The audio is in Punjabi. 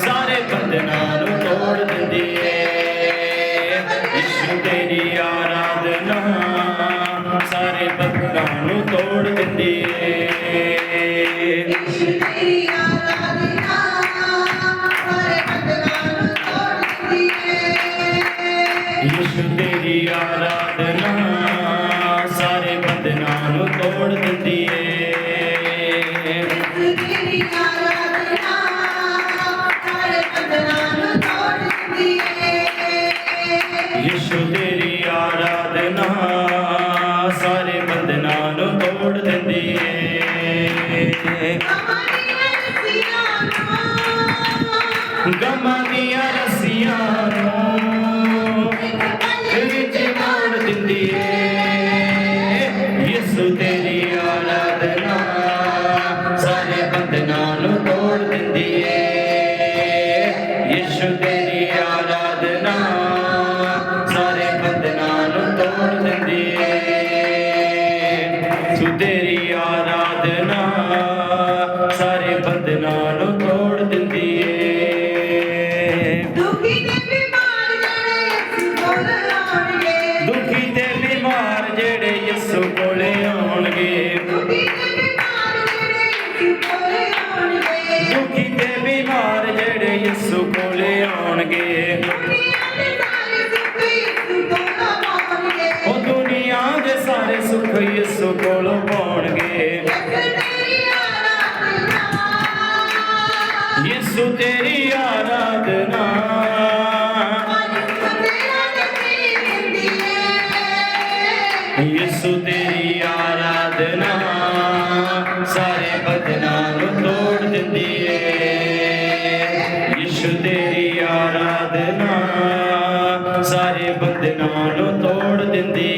ਸਾਰੇ ਬੰਧਨਾਂ ਨੂੰ ਤੋੜ ਦਿੰਦੀ ਏ ਯਿਸੂ ਤੇਰੀ ਆਰਾਧਨਾ ਯਿਸੂ ਤੇਰੀ ਆਰਾਧਨਾ ਸਾਰੇ ਬੰਧਨਾਂ ਨੂੰ ਤੋੜ ਦਿੰਦੀ ਏ। ਯਿਸੂ ਤੇਰੀ ਆਰਾਧਨਾ ਸਾਰੇ ਬੰਧਨਾਂ ਨੂੰ ਤੋੜ ਦਿੰਦੀ ਏ ਗਮਾਂ ਆਰਾਧਨਾ ਸਾਰੇ ਬੰਧਨਾਂ ਨੂੰ ਤੋੜ ਦਿੰਦੀ ਏ। ਦੁਖੀ ਤੇ ਬਿਮਾਰ ਜਿਹੜੇ ਕੋਲ ਆਉਣਗੇ। ਦੁਖੀ ਤੇ ਬਿਮਾਰ ਜਿਹੜੇ ਯਿਸੂ ਕੋਲੇ ਆਉਣਗੇ। ਦੁਖੀ ਤੇ ਬਿਮਾਰ ਜਿਹੜੇ ਕੋਲ ਆਉਣਗੇ। ਦੁਖੀ ਤੇ ਬਿਮਾਰ ਜਿਹੜੇ ਯਿਸੂ ਕੋਲੇ ਆਉਣਗੇ। ਦੁਨੀਆ ਦੇ ਸਾਰੇ ਸੁੱਖ ਯਿਸੂ ਕੋਲ ਆਉਣਗੇ ਉਹ ਦੁਨੀਆ ਦੇ ਸਾਰੇ ਸੁੱਖ ਯਿਸੂ ਕੋਲੋਂ ਪਾਉਣਗੇ ਯਿਸੂ ਤੇਰੀ ਆਰਾਧਨਾ। ਯਿਸੂ ਤੇਰੀ ਆਰਾਧਨਾ ਸਾਰੇ ਬਦਨਾਂ ਨੂੰ ਤੋੜ ਦਿੰਦੀ ਏ। ਯਿਸੂ ਤੇਰੀ ਆਰਾਧਨਾ ਸਾਰੇ ਬੰਧਨਾਂ ਨੂੰ ਤੋੜ ਦਿੰਦੀ